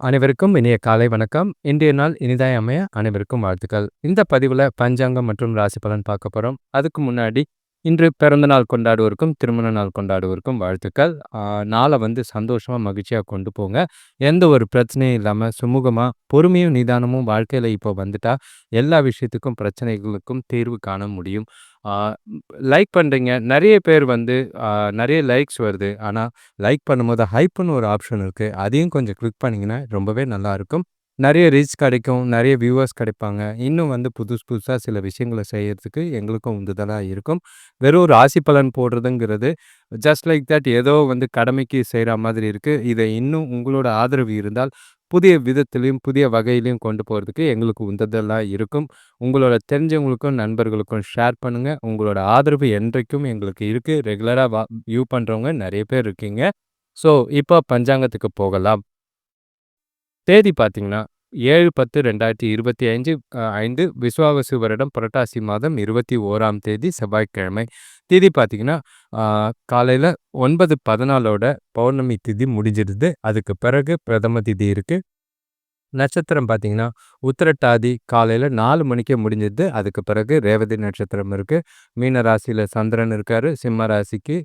அனைவருக்கும் இனிய காலை வணக்கம். இன்றைய நாள் இனிதாய் அமைய அனைவருக்கும் வாழ்த்துக்கள். இந்த பதிவுல பஞ்சாங்கம் மற்றும் ராசி பலன் பார்க்க போறோம். அதுக்கு முன்னாடி இன்று பிறந்த நாள் கொண்டாடுவோருக்கும், திருமண நாள் கொண்டாடுவோருக்கும் வாழ்த்துக்கள். நாளை வந்து சந்தோஷமா, மகிழ்ச்சியா கொண்டு போங்க. எந்த ஒரு பிரச்சனையும் இல்லாம சுமூகமா, பொறுமையும், நிதானமும் வாழ்க்கையில இப்போ வந்துட்டா, எல்லா விஷயத்துக்கும் பிரச்சனைகளுக்கும் தீர்வு காண முடியும். லைக் பண்ணுறீங்க நிறைய பேர் வந்து நிறைய லைக்ஸ் வருது. ஆனால் லைக் பண்ணும்போது ஹைப்புன்னு ஒரு ஆப்ஷன் இருக்குது அதையும் கொஞ்சம் கிளிக் பண்ணிங்கன்னா ரொம்பவே நல்லாயிருக்கும் நிறைய ரீச் கிடைக்கும். நிறைய வியூவர்ஸ் கிடைப்பாங்க. இன்னும் வந்து புதுசு புதுசாக சில விஷயங்கள செய்கிறதுக்கு எங்களுக்கும் உந்துதலாக இருக்கும். வெறும் ராசி பலன் போடுறதுங்கிறது, ஜஸ்ட் லைக் தட் ஏதோ வந்து கடமைக்கு செய்கிற மாதிரி இருக்குது இதை இன்னும் உங்களோட ஆதரவு இருந்தால், புதிய விதத்திலையும் புதிய வகையிலையும் கொண்டு போகிறதுக்கு எங்களுக்கு உந்ததெல்லாம் இருக்கும். உங்களோட தெரிஞ்சவங்களுக்கும், நண்பர்களுக்கும் ஷேர் பண்ணுங்கள் உங்களோட ஆதரவு என்றைக்கும் எங்களுக்கு இருக்குது ரெகுலராக வா வியூ பண்ணுறவங்க நிறைய பேர் இருக்கீங்க. ஸோ, இப்போ பஞ்சாங்கத்துக்கு போகலாம். தேதி பார்த்தீங்கன்னா, 7/10/2025 அ 5 விசுவாவசு வருடம் புரட்டாசி மாதம் 21ஆம் தேதி செவ்வாய்க்கிழமை. திதி பார்த்தீங்கன்னா, காலையில் ஒன்பது பதினாலோட பௌர்ணமி திதி முடிஞ்சிருது. அதுக்கு பிறகு பிரதம திதி இருக்குது நட்சத்திரம் பார்த்தீங்கன்னா, உத்திரட்டாதி காலையில் நாலு மணிக்கே முடிஞ்சிருது. அதுக்கு பிறகு ரேவதி நட்சத்திரம் இருக்குது மீன ராசியில் சந்திரன் இருக்கார் சிம்ம ராசிக்கு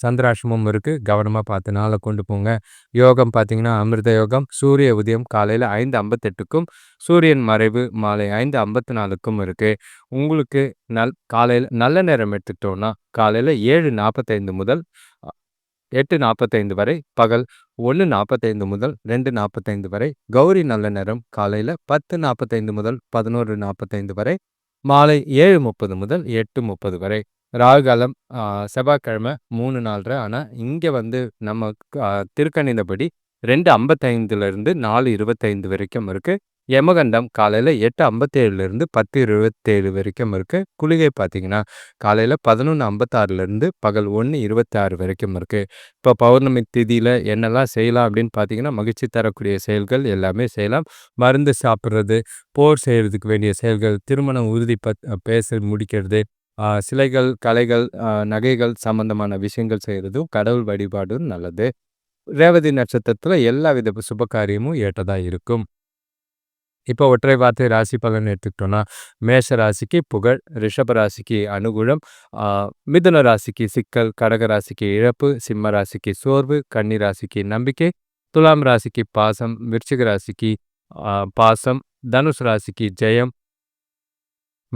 சந்திராசிரமம் இருக்குது கவனமாக பார்த்து நாளை கொண்டு போங்க. யோகம் பார்த்தீங்கன்னா அமிர்த யோகம். சூரிய உதயம் காலையில் ஐந்து ஐம்பத்தெட்டுக்கும் சூரியன் மறைவு மாலை ஐந்து ஐம்பத்தி நாலுக்கும் இருக்குது உங்களுக்கு நல் காலையில் நல்ல நேரம் எடுத்துக்கிட்டோன்னா காலையில் ஏழு நாற்பத்தைந்து முதல் எட்டு நாற்பத்தைந்து வரை பகல் ஒன்று நாற்பத்தைந்து முதல் ரெண்டு நாற்பத்தைந்து வரை கௌரி நல்ல நேரம் காலையில் பத்து நாற்பத்தைந்து முதல் பதினோரு நாற்பத்தைந்து வரை மாலை ஏழு முப்பது முதல் எட்டு முப்பது வரை. ராகு காலம் செவ்வாய்க்கிழமை 3 4:30 ஆனால் இங்கே வந்து நம்ம திருக்கணிதபடி ரெண்டு ஐம்பத்தைந்துலேருந்து நாலு இருபத்தைந்து வரைக்கும் இருக்குது யமகண்டம் காலையில் எட்டு ஐம்பத்தேழுலேருந்து பத்து இருபத்தேழு வரைக்கும் இருக்குது குளிகை பார்த்தீங்கன்னா, காலையில 11:56லிருந்து பகல் 1:26 வரைக்கும் இருக்குது இப்போ பௌர்ணமி திதியில் என்னெல்லாம் செய்யலாம் அப்படின்னு பார்த்தீங்கன்னா, மகிழ்ச்சி தரக்கூடிய செயல்கள் எல்லாமே செய்யலாம். மருந்து சாப்பிட்றது போர் செய்கிறதுக்கு வேண்டிய செயல்கள், திருமணம் உறுதி பத் பேச முடிக்கிறது, சிலைகள், கலைகள், நகைகள் சம்பந்தமான விஷயங்கள் செய்றதும், கடவுள் வழிபாடும் நல்லது. ரேவதி நட்சத்திரத்தில் எல்லா வித சுப காரியமும் ஏற்றதா இருக்கும். இப்போ ஒற்றை வார்த்தை ராசி பலன் எடுத்துக்கிட்டோம்னா, மேஷ ராசிக்கு புகழ், ரிஷப ராசிக்கு அனுகூலம், மிதுன ராசிக்கு சிக்கல், கடக ராசிக்கு இழப்பு, சிம்ம ராசிக்கு சோர்வு, கன்னி ராசிக்கு நம்பிக்கை, துலாம் ராசிக்கு பாசம், விருச்சிக ராசிக்கு பாசம், தனுசு ராசிக்கு ஜெயம்,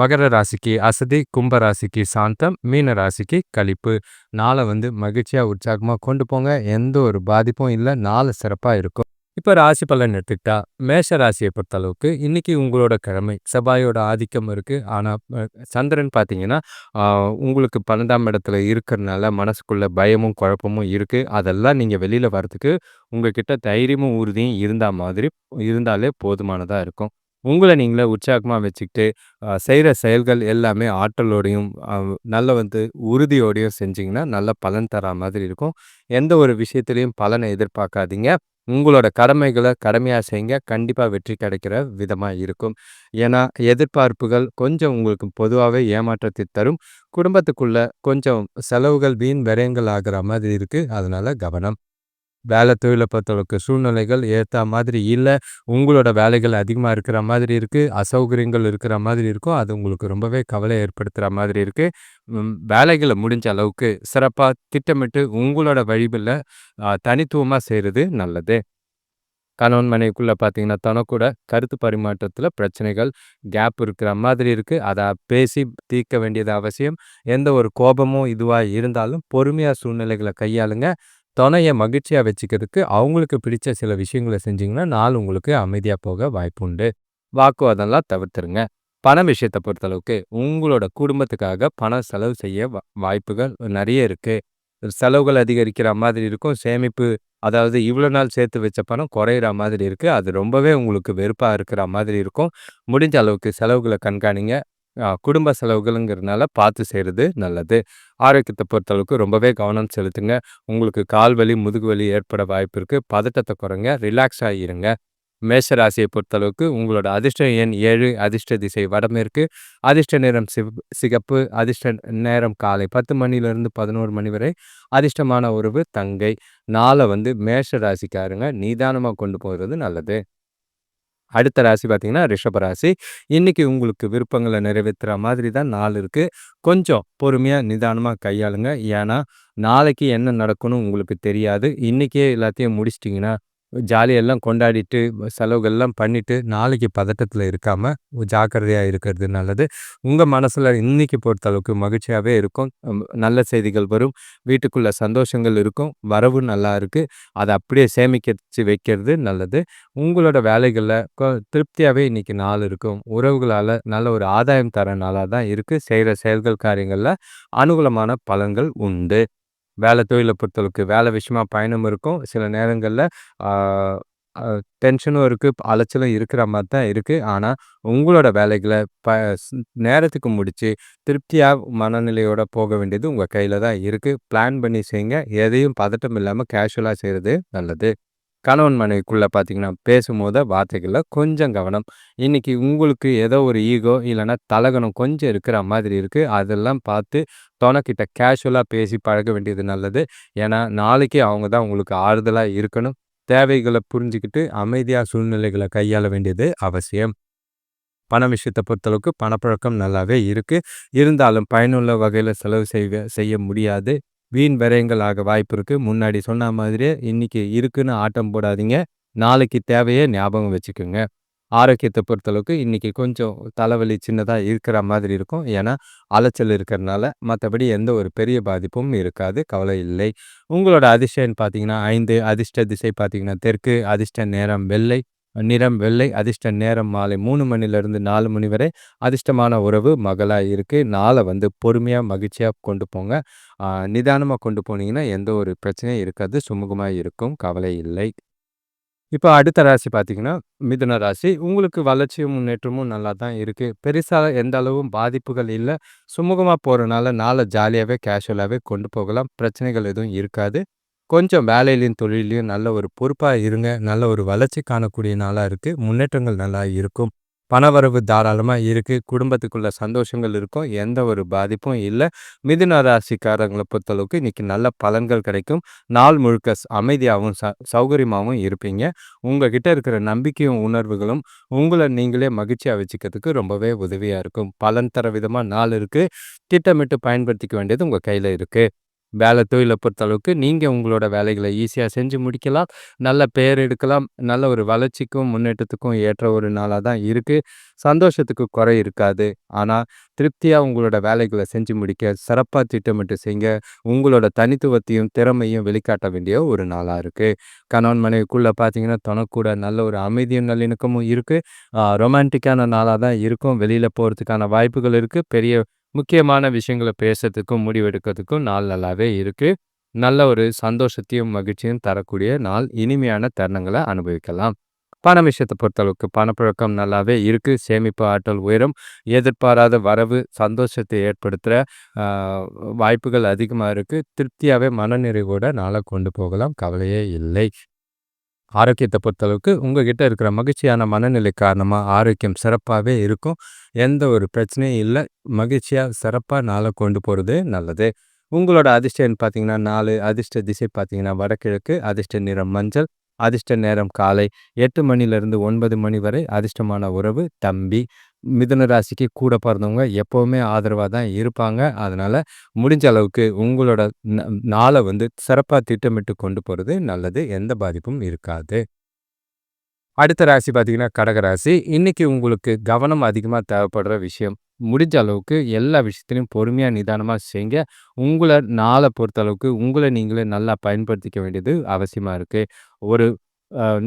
மகர ராசிக்கு அசதி, கும்ப ராசிக்கு சாந்தம், மீன ராசிக்கு கழிப்பு நாளை வந்து மகிழ்ச்சியா, உற்சாகமா கொண்டு போங்க. எந்த ஒரு பாதிப்பும் இல்லை நாளை சிறப்பா இருக்கும். இப்ப ராசி பலன் எடுத்துக்கிட்டா, மேஷ ராசியை பொறுத்தளவுக்கு இன்னைக்கு உங்களோட கிழமை. செவ்வாயோட ஆதிக்கம் இருக்கு. ஆனா, சந்திரன் பார்த்தீங்கன்னா, உங்களுக்கு 12ஆம் இடத்துல இருக்கிறனால மனசுக்குள்ள பயமும், குழப்பமும் இருக்கு. அதெல்லாம் நீங்க வெளியில வரதுக்கு உங்ககிட்ட தைரியமும், உறுதியும் இருந்தா மாதிரி இருந்தாலே போதுமானதா இருக்கும். உங்களை நீங்களே உற்சாகமாக வச்சுக்கிட்டு, செய்கிற செயல்கள் எல்லாமே ஆற்றலோடையும், நல்ல வந்து உறுதியோடையும் செஞ்சிங்கன்னா நல்ல பலன் தரா மாதிரி இருக்கும். எந்த ஒரு விஷயத்துலையும் பலனை எதிர்பார்க்காதீங்க. உங்களோட கடமைகளை கடமையாக செய்யுங்க. கண்டிப்பாக வெற்றி கிடைக்கிற விதமாக இருக்கும். ஏன்னா, எதிர்பார்ப்புகள் கொஞ்சம் உங்களுக்கு பொதுவாகவே ஏமாற்றத்தை தரும். குடும்பத்துக்குள்ளே கொஞ்சம் செலவுகள், வீண் விரயங்கள் ஆகிற மாதிரி இருக்குது அதனால் கவனம். வேலை தொழிலை பொறுத்தளவுக்கு சூழ்நிலைகள் ஏற்ற மாதிரி இல்லை உங்களோட வேலைகள் அதிகமாக இருக்கிற மாதிரி இருக்குது அசௌகரியங்கள் இருக்கிற மாதிரி இருக்கும். அது உங்களுக்கு ரொம்பவே கவலை ஏற்படுத்துகிற மாதிரி இருக்குது வேலைகளை முடிஞ்ச அளவுக்கு சிறப்பாக திட்டமிட்டு உங்களோட வழிபில் தனித்துவமாக செய்கிறது நல்லது. கணவன் மனைவிக்குள்ளே பார்த்தீங்கன்னா, தனக்கூட கருத்து பரிமாற்றத்தில் பிரச்சனைகள், கேப் இருக்கிற மாதிரி இருக்குது அதை பேசி தீர்க்க வேண்டியது அவசியம். எந்த ஒரு கோபமும் இதுவாக இருந்தாலும் பொறுமையாக சூழ்நிலைகளை கையாளுங்க. துணையை மகிழ்ச்சியா வச்சுக்கிறதுக்கு அவங்களுக்கு பிடிச்ச சில விஷயங்கள செஞ்சீங்கன்னா, நாள் உங்களுக்கு அமைதியா போக வாய்ப்புண்டு. வாக்குவாதம்லாம் தவிர்த்துருங்க. பண விஷயத்த பொறுத்தளவுக்கு உங்களோட குடும்பத்துக்காக பணம் செலவு செய்ய வாய்ப்புகள் நிறைய இருக்கு. செலவுகள் அதிகரிக்கிற மாதிரி இருக்கும். சேமிப்பு அதாவது இவ்வளோ நாள் சேர்த்து வச்ச பணம் குறையிற மாதிரி இருக்கு. அது ரொம்பவே உங்களுக்கு வெறுப்பா இருக்கிற மாதிரி இருக்கும். முடிஞ்ச அளவுக்கு செலவுகளை கண்காணிங்க. குடும்ப செலவுகளுங்கிறதுனால பார்த்து செய்கிறது நல்லது. ஆரோக்கியத்தை பொறுத்தளவுக்கு ரொம்பவே கவனம் செலுத்துங்க. உங்களுக்கு கால் வலி, முதுகு வலி ஏற்பட வாய்ப்பு இருக்குது பதட்டத்தை குறைங்க. ரிலாக்ஸா இருங்க. மேஷ ராசியை பொறுத்தளவுக்கு உங்களோட அதிர்ஷ்ட எண் ஏழு அதிர்ஷ்ட திசை வடமேற்கு அதிர்ஷ்ட நேரம் சிவ் சிகப்பு அதிர்ஷ்ட நேரம் காலை பத்து மணிலேருந்து பதினோரு மணி வரை அதிர்ஷ்டமான உறவு தங்கை நாளை வந்து மேஷ ராசிக்காரங்க நிதானமாக கொண்டு போகிறது நல்லது அடுத்த ராசி பார்த்தீங்கன்னா ரிஷபராசி இன்னைக்கு உங்களுக்கு விருப்பங்களை நிறைவேற்றுற மாதிரி தான் நாள் இருக்குது கொஞ்சம் பொறுமையாக நிதானமாக கையாளுங்க. ஏன்னா நாளைக்கு என்ன நடக்கணும் உங்களுக்கு தெரியாது. இன்றைக்கே எல்லாத்தையும் முடிச்சிட்டிங்கன்னா ஜாலியெல்லாம் கொண்டாடிட்டு செலவுகள்லாம் பண்ணிவிட்டு நாளைக்கு பதட்டத்தில் இருக்காமல் ஜாக்கிரதையாக இருக்கிறது நல்லது. உங்கள் மனசில் இன்னைக்கு பொறுத்தளவுக்கு மகிழ்ச்சியாகவே இருக்கும். நல்ல செய்திகள் வரும். வீட்டுக்குள்ளே சந்தோஷங்கள் இருக்கும். வரவு நல்லா இருக்குது அதை அப்படியே சேமிக்கச்சு வைக்கிறது நல்லது. உங்களோட வேலைகளில் திருப்தியாகவே இன்னைக்கு நாள் இருக்கும். உறவுகளால் நல்ல ஒரு ஆதாயம் தர நாளாக தான் இருக்குது செய்கிற செயல்கள் காரியங்களில் அனுகூலமான பலன்கள் உண்டு. வேலை தொழிலை பொறுத்தளவுக்கு வேலை விஷயமா பயணம் இருக்கும். சில நேரங்களில் டென்ஷனும் இருக்குது அலைச்சலும் இருக்கிற மாதிரி தான் இருக்குது ஆனால் உங்களோட வேலைகளை ப நேரத்துக்கு முடித்து திருப்தியாக மனநிலையோட போக வேண்டியது உங்கள் கையில் தான் இருக்குது பிளான் பண்ணி செய்யுங்க எதையும் பதட்டம் இல்லாமல் கேஷுவலாக செய்கிறது நல்லது. கணவன் மனைவிக்குள்ளே பார்த்தீங்கன்னா பேசும்போது வார்த்தைகளில் கொஞ்சம் கவனம். இன்றைக்கி உங்களுக்கு ஏதோ ஒரு ஈகோ இல்லைன்னா தலகணம் கொஞ்சம் இருக்கிற மாதிரி இருக்குது அதெல்லாம் பார்த்து தொணக்கிட்ட கேஷுவலாக பேசி பழக வேண்டியது நல்லது. ஏன்னா நாளைக்கு அவங்க தான் உங்களுக்கு ஆறுதலாக இருக்கணும். தேவைகளை புரிஞ்சுக்கிட்டு அமைதியாக சூழ்நிலைகளை கையாள வேண்டியது அவசியம். பண விஷயத்தை பொறுத்தளவுக்கு பணப்பழக்கம் நல்லாவே இருக்குது இருந்தாலும் பயனுள்ள வகையில் செலவு செய்ய செய்ய முடியாது. வீண் விரயங்கள் ஆக வாய்ப்பு இருக்குது முன்னாடி சொன்ன மாதிரியே இன்றைக்கி இருக்குன்னு ஆட்டம் போடாதீங்க. நாளைக்கு தேவையே ஞாபகம் வச்சுக்கோங்க. ஆரோக்கியத்தை பொறுத்தளவுக்கு இன்றைக்கி கொஞ்சம் தலைவலி சின்னதாக இருக்கிற மாதிரி இருக்கும். ஏன்னா அலைச்சல் இருக்கிறனால மற்றபடி எந்த ஒரு பெரிய பாதிப்பும் இருக்காது. கவலை இல்லை. உங்களோட அதிர்ஷ்டன்னு பார்த்தீங்கன்னா ஐந்து அதிர்ஷ்ட திசை பார்த்தீங்கன்னா தெற்கு அதிர்ஷ்ட நேரம் வெள்ளை. நிறம் வெள்ளை அதிர்ஷ்ட நேரம் மாலை மூணு மணிலேருந்து நாலு மணி வரை அதிர்ஷ்டமான உறவு மகளாக இருக்குது நாளை வந்து பொறுமையாக மகிழ்ச்சியாக கொண்டு போங்க. நிதானமாக கொண்டு போனீங்கன்னா எந்த ஒரு பிரச்சனையும் இருக்காது சுமூகமாக இருக்கும் கவலை இல்லை. இப்போ அடுத்த ராசி பார்த்தீங்கன்னா மிதுன ராசி. உங்களுக்கு வளர்ச்சியும் முன்னேற்றமும் நல்லா தான் இருக்குது பெருசாக எந்த அளவும் பாதிப்புகள் இல்லை. சுமூகமாக போகிறனால நாளை ஜாலியாகவே கேஷுவலாகவே கொண்டு போகலாம். பிரச்சனைகள் எதுவும் இருக்காது. கொஞ்சம் வேலையிலையும் தொழிலையும் நல்ல ஒரு பொறுப்பாக இருங்க. நல்ல ஒரு வளர்ச்சி காணக்கூடிய நாளாக இருக்குது முன்னேற்றங்கள் நல்லா இருக்கும். பணவரவு தாராளமாக இருக்குது குடும்பத்துக்குள்ள சந்தோஷங்கள் இருக்கும். எந்த ஒரு பாதிப்பும் இல்லை. மிதுன ராசிக்காரங்களை பொறுத்தளவுக்கு இன்றைக்கி நல்ல பலன்கள் கிடைக்கும். நாள் முழுக்க அமைதியாகவும் ச சௌகரியமாகவும் இருப்பீங்க. உங்ககிட்ட இருக்கிற நம்பிக்கையும் உணர்வுகளும் உங்களை நீங்களே மகிழ்ச்சியாக வச்சுக்கிறதுக்கு ரொம்பவே உதவியாக இருக்கும். பலன் தர விதமாக நாள் இருக்குது திட்டமிட்டு பயன்படுத்திக்க வேண்டியது உங்கள் கையில் இருக்குது வேலை தொழிலை பொறுத்த அளவுக்கு நீங்கள் உங்களோட வேலைகளை ஈஸியாக செஞ்சு முடிக்கலாம். நல்ல பெயர் எடுக்கலாம். நல்ல ஒரு வளர்ச்சிக்கும் முன்னேற்றத்துக்கும் ஏற்ற ஒரு நாளாக தான் இருக்குது சந்தோஷத்துக்கு குறை இருக்காது. ஆனால் திருப்தியாக உங்களோட வேலைகளை செஞ்சு முடிக்க சிறப்பாக திட்டமிட்டு செய்ய உங்களோட தனித்துவத்தையும் திறமையும் வெளிக்காட்ட வேண்டிய ஒரு நாளாக இருக்குது கணவன் மனைவிக்குள்ளே பார்த்தீங்கன்னா தனக்கூட நல்ல ஒரு அமைதியும் நல்லிணக்கமும் இருக்குது ரொமான்டிக்கான நாளாக தான் இருக்கும். வெளியில் போகிறதுக்கான வாய்ப்புகள் இருக்குது பெரிய முக்கியமான விஷயங்களை பேசுறதுக்கும் முடிவெடுக்கிறதுக்கும் நாள் நல்லாவே இருக்குது நல்ல ஒரு சந்தோஷத்தையும் மகிழ்ச்சியும் தரக்கூடிய நாள். இனிமையான தருணங்களை அனுபவிக்கலாம். பண விஷயத்தை பொறுத்தளவுக்கு பணப்பழக்கம் நல்லாவே இருக்குது சேமிப்பு ஆற்றல் உயரும். எதிர்பாராத வரவு சந்தோஷத்தை ஏற்படுத்துகிற வாய்ப்புகள் அதிகமாக இருக்குது திருப்தியாகவே மனநிறைவோடு நாளை கொண்டு போகலாம். கவலையே இல்லை. ஆரோக்கியத்தை பொறுத்தளவுக்கு உங்ககிட்ட இருக்கிற மகிழ்ச்சியான மனநிலை காரணமாக ஆரோக்கியம் சிறப்பாகவே இருக்கும். எந்த ஒரு பிரச்சனையும் இல்லை. மகிழ்ச்சியாக சிறப்பாக நாளை கொண்டு போகிறது நல்லது. உங்களோட அதிர்ஷ்டம் பார்த்தீங்கன்னா நாலு. அதிர்ஷ்ட திசை பார்த்தீங்கன்னா வடகிழக்கு. அதிர்ஷ்ட நிறம் மஞ்சள். அதிர்ஷ்ட நேரம் காலை எட்டு மணிலேருந்து ஒன்பது மணி வரை அதிர்ஷ்டமான உறவு தம்பி. மிதுன ராசிக்கு கூட பிறந்தவங்க எப்போவுமே ஆதரவாக தான் இருப்பாங்க. அதனால் முடிஞ்ச அளவுக்கு உங்களோட நாளை வந்து சிறப்பாக திட்டமிட்டு கொண்டு போகிறது நல்லது எந்த பாதிப்பும் இருக்காது. அடுத்த ராசி பார்த்தீங்கன்னா கடகராசி இன்னைக்கு உங்களுக்கு கவனம் அதிகமாக தேவைப்படுற விஷயம் முடிஞ்ச அளவுக்கு எல்லா விஷயத்திலையும் பொறுமையாக நிதானமாக செய்யுங்க உங்களை நாளை பொறுத்த அளவுக்கு உங்களை நீங்களே நல்லா பயன்படுத்திக்க வேண்டியது அவசியமாக இருக்குது ஒரு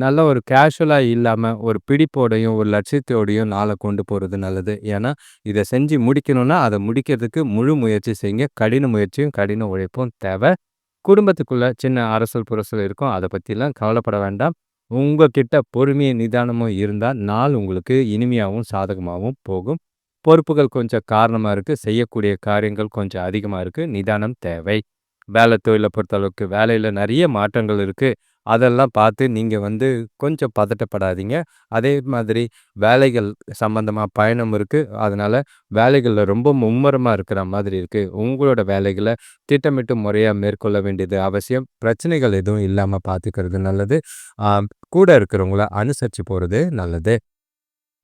நல்ல ஒரு கேஷுவலாக இல்லாமல் ஒரு பிடிப்போடையும் ஒரு லட்சியத்தோடையும் நாளை கொண்டு போகிறது நல்லது. ஏன்னா இதை செஞ்சு முடிக்கணும்னா அதை முடிக்கிறதுக்கு முழு முயற்சி செய்யுங்க. கடின முயற்சியும் கடின உழைப்பும் தேவை. குடும்பத்துக்குள்ள சின்ன அரசல் புரசல் இருக்கும். அதை பற்றிலாம் கவலைப்பட வேண்டாம். உங்ககிட்ட பொறுமையும் நிதானமும் இருந்தால் நாள் உங்களுக்கு இனிமையாகவும் சாதகமாகவும் போகும். பொறுப்புகள் கொஞ்சம் காரணமாக இருக்குது செய்யக்கூடிய காரியங்கள் கொஞ்சம் அதிகமாக இருக்குது நிதானம் தேவை. வேலை தொழிலை பொறுத்தளவுக்கு வேலையில் நிறைய மாற்றங்கள் இருக்குது அதெல்லாம் பார்த்து நீங்கள் வந்து கொஞ்சம் பதட்டப்படாதீங்க. அதே மாதிரி வேலைகள் சம்மந்தமாக பயணம் இருக்குது அதனால் வேலைகளில் ரொம்ப மும்முரமாக இருக்கிற மாதிரி இருக்குது உங்களோட வேலைகளை திட்டமிட்டு முறையாக மேற்கொள்ள வேண்டியது அவசியம். பிரச்சனைகள் எதுவும் இல்லாமல் பார்த்துக்கிறது நல்லது. கூட இருக்கிறவங்கள அனுசரித்து போகிறது நல்லது.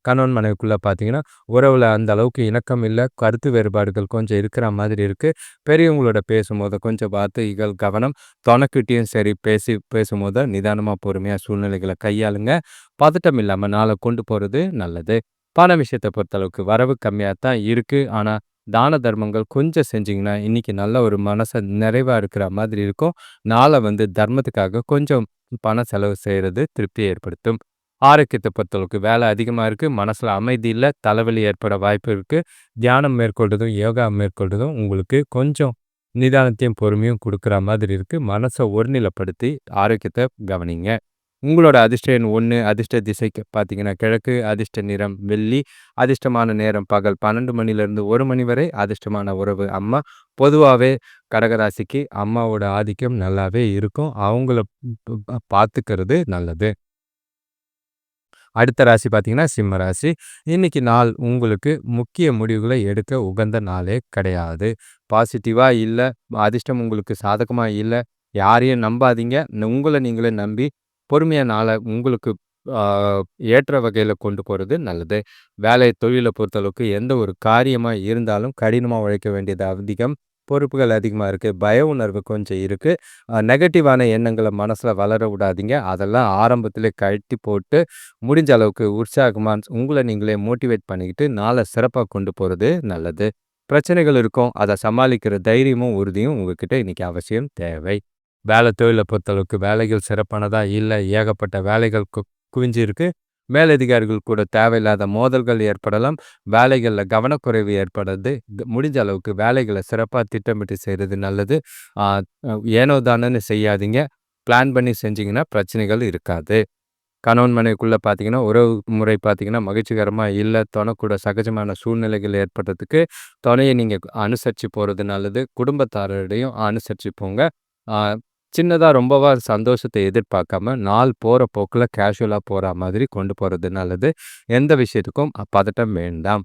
கணவன் மனைவிக்குள்ளே பார்த்தீங்கன்னா, உறவில் அந்த அளவுக்கு இணக்கம் இல்லை கருத்து வேறுபாடுகள் கொஞ்சம் இருக்கிற மாதிரி இருக்கு. பெரியவங்களோட பேசும்போது கொஞ்சம் வார்த்தைகள் கவனம். தொணைக்கிட்டயும் சரி பேசி பேசும்போது நிதானமாக பொறுமையாக சூழ்நிலைகளை கையாளுங்க. பதட்டம் இல்லாமல் நாளை கொண்டு போகிறது நல்லது. பண விஷயத்தை பொறுத்தளவுக்கு வரவு கம்மியாக தான் இருக்குது ஆனால் தான தர்மங்கள் கொஞ்சம் செஞ்சிங்கன்னா இன்றைக்கி நல்ல ஒரு மனசை நிறைவாக இருக்கிற மாதிரி இருக்கும். நாளை வந்து தர்மத்துக்காக கொஞ்சம் பணம் செலவு செய்கிறது திருப்தி ஏற்படுத்தும். ஆரோக்கியத்தை பொறுத்தளவுக்கு வேலை அதிகமாக இருக்குது மனசில் அமைதி இல்லை தலைவலி ஏற்பட வாய்ப்பு இருக்குது தியானம் மேற்கொள்றதும், யோகா மேற்கொள்றதும் உங்களுக்கு கொஞ்சம் நிதானத்தையும், பொறுமையும் கொடுக்குற மாதிரி இருக்குது மனசை ஒருநிலைப்படுத்தி ஆரோக்கியத்தை கவனிங்க. உங்களோட அதிர்ஷ்ட எண் ஒன்று அதிர்ஷ்ட திசைக்கு பார்த்தீங்கன்னா, கிழக்கு. அதிர்ஷ்ட நிறம் வெள்ளி. அதிர்ஷ்டமான நேரம் பகல் 12 மணிலேருந்து ஒரு மணி வரை. அதிர்ஷ்டமான உறவு அம்மா. பொதுவாகவே கடகராசிக்கு அம்மாவோட ஆதிக்கம் நல்லாவே இருக்கும். அவங்கள பார்த்துக்கிறது நல்லது. அடுத்த ராசி பார்த்தீங்கன்னா, சிம்ம ராசி. இன்னைக்கு நாள் உங்களுக்கு முக்கிய முடிவுகளை எடுக்க உகந்த நாளே கிடையாது. பாசிட்டிவாக இல்லை அதிர்ஷ்டம் உங்களுக்கு சாதகமாக இல்லை யாரையும் நம்பாதீங்க. உங்களை நீங்களே நம்பி பொறுமையாக நாளை உங்களுக்கு ஏற்ற வகையில் கொண்டு போகிறது நல்லது. வேலை, தொழிலை பொறுத்தளவுக்கு எந்த ஒரு காரியமாக இருந்தாலும் கடினமாக உழைக்க வேண்டியது அதிகம். பொறுப்புகள் அதிகமா இருக்கு. பய உணர்வு கொஞ்சம் இருக்கு. நெகட்டிவான எண்ணங்கள மனசுல வளர விடாதீங்க. அதெல்லாம் ஆரம்பத்தில் கழட்டி போட்டு, முடிஞ்ச அளவுக்கு உற்சாகமாக உங்கள நீங்களே மோட்டிவேட் பண்ணிக்கிட்டு நாளை சிறப்பா கொண்டு போறது நல்லது. பிரச்சனைகள் இருக்கும். அத சமாளிக்கிற தைரியமும், உறுதியும் உங்ககிட்ட இன்னைக்கு அவசியம் தேவை. வேலை, தொழில பொறுத்தளவுக்கு வேலைகள் சிறப்பானதா இல்ல. ஏகப்பட்ட வேலைகள் கு குவிஞ்சிருக்கு மேலதிகாரிகள் கூட தேவையில்லாத மோதல்கள் ஏற்படலாம். வேலைகளில் கவனக்குறைவு ஏற்படுறது. முடிஞ்ச அளவுக்கு வேலைகளை சிறப்பாக திட்டமிட்டு செய்கிறது நல்லது. ஏனோ தானோன்னு செய்யாதீங்க. பிளான் பண்ணி செஞ்சிங்கன்னா பிரச்சனைகள் இருக்காது. கணவன் மனைவிக்குள்ளே பார்த்தீங்கன்னா, உறவு முறை பார்த்தீங்கன்னா, மகிழ்ச்சிகரமாக இல்லை துணைக்கூட சகஜமான சூழ்நிலைகள் ஏற்படுறதுக்கு துணையை நீங்கள் அனுசரித்து போகிறது நல்லது. குடும்பத்தாரோடையும் அனுசரித்து போங்க. சின்னதாக ரொம்பவா சந்தோஷத்தை எதிர்பார்க்காம, நாள் போகிற போக்கில் கேஷுவலாக போகிற மாதிரி கொண்டு போகிறது நல்லது. எந்த விஷயத்துக்கும் பதட்டம் வேண்டாம்.